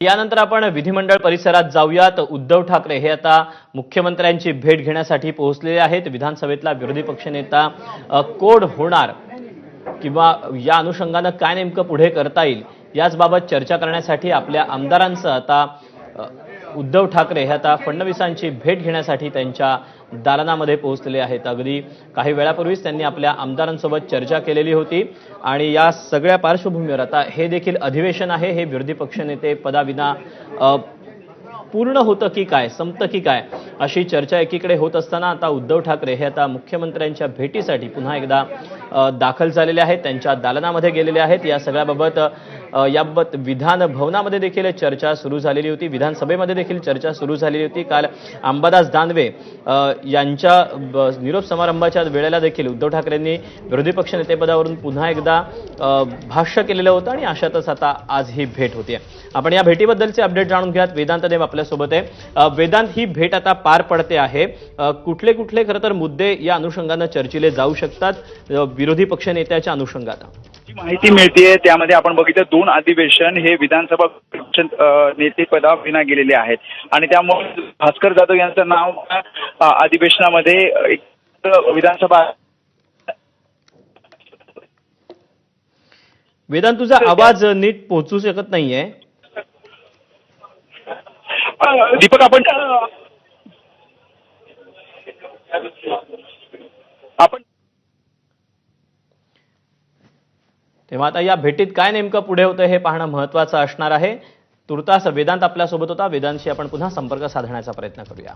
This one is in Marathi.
यानंतर आपण विधिमंडळ परिसरात जाऊयात. उद्धव ठाकरे हे आता मुख्यमंत्र्यांची भेट घेण्यासाठी पोहोचलेले आहेत. विधानसभेतला विरोधी पक्षनेता अ, कोण होणार किंवा या अनुषंगानं काय नेमकं पुढे करता येईल याचबाबत चर्चा करण्यासाठी आपल्या आमदारांचं आता उद्धव ठाकरे हे आता फडणवीसांची भेट घेण्यासाठी त्यांच्या दालनामध्ये पोहोचलेले आहेत. अगदी काही वेळापूर्वीच त्यांनी आपल्या आमदारांसोबत चर्चा केलेली होती आणि या सगळ्या पार्श्वभूमीवर आता हे देखील अधिवेशन आहे. हे विरोधी पक्षनेते पदाविना पूर्ण होतं की काय संपतं की काय अशी चर्चा एकीकडे होत असताना आता उद्धव ठाकरे हे आता मुख्यमंत्र्यांच्या भेटीसाठी पुन्हा एकदा दाखल झालेले आहेत. त्यांच्या दालनामध्ये गेलेले आहेत. या सगळ्याबाबत याबाबत विधान भवनामध्ये देखील चर्चा सुरू झालेली होती. विधानसभेमध्ये देखील चर्चा सुरू झालेली होती. काल अंबादास दानवे यांच्या ब- निरोप समारंभाच्या वेळेला देखील उद्धव ठाकरेंनी विरोधी पक्ष नेतेपदावरून पुन्हा एकदा भाष्य केलेलं होतं आणि अशातच आता आज ही भेट होती आपण या भेटीबद्दलचे अपडेट जाणून घ्यात वेदांत देव आपल्यासोबत आहे. वेदांत ही भेट आता पार पडते आहे. कुठले कुठले खरं तर मुद्दे या अनुषंगानं चर्चिले जाऊ शकतात. विरोधी पक्षनेत्याच्या अनुषंगानं जी माहिती मिळतीये. त्यामध्ये आपण बघितलं दोन अधिवेशन हे विधानसभा नेतेपदा विना गेलेले आहेत. आणि त्यामुळे भास्कर जाधव यांचं नाव अधिवेशनामध्ये एक विधानसभा वेदांत तुझा आवाज नीट पोहोचू शकत नाहीये. दीपक आपण तेव्हा आता या भेटीत काय नेमकं पुढे होतं हे पाहणं महत्वाचं असणार आहे. तुर्तास वेदांत आपल्यासोबत होता. वेदांतशी आपण पुन्हा संपर्क साधण्याचा प्रयत्न करूया.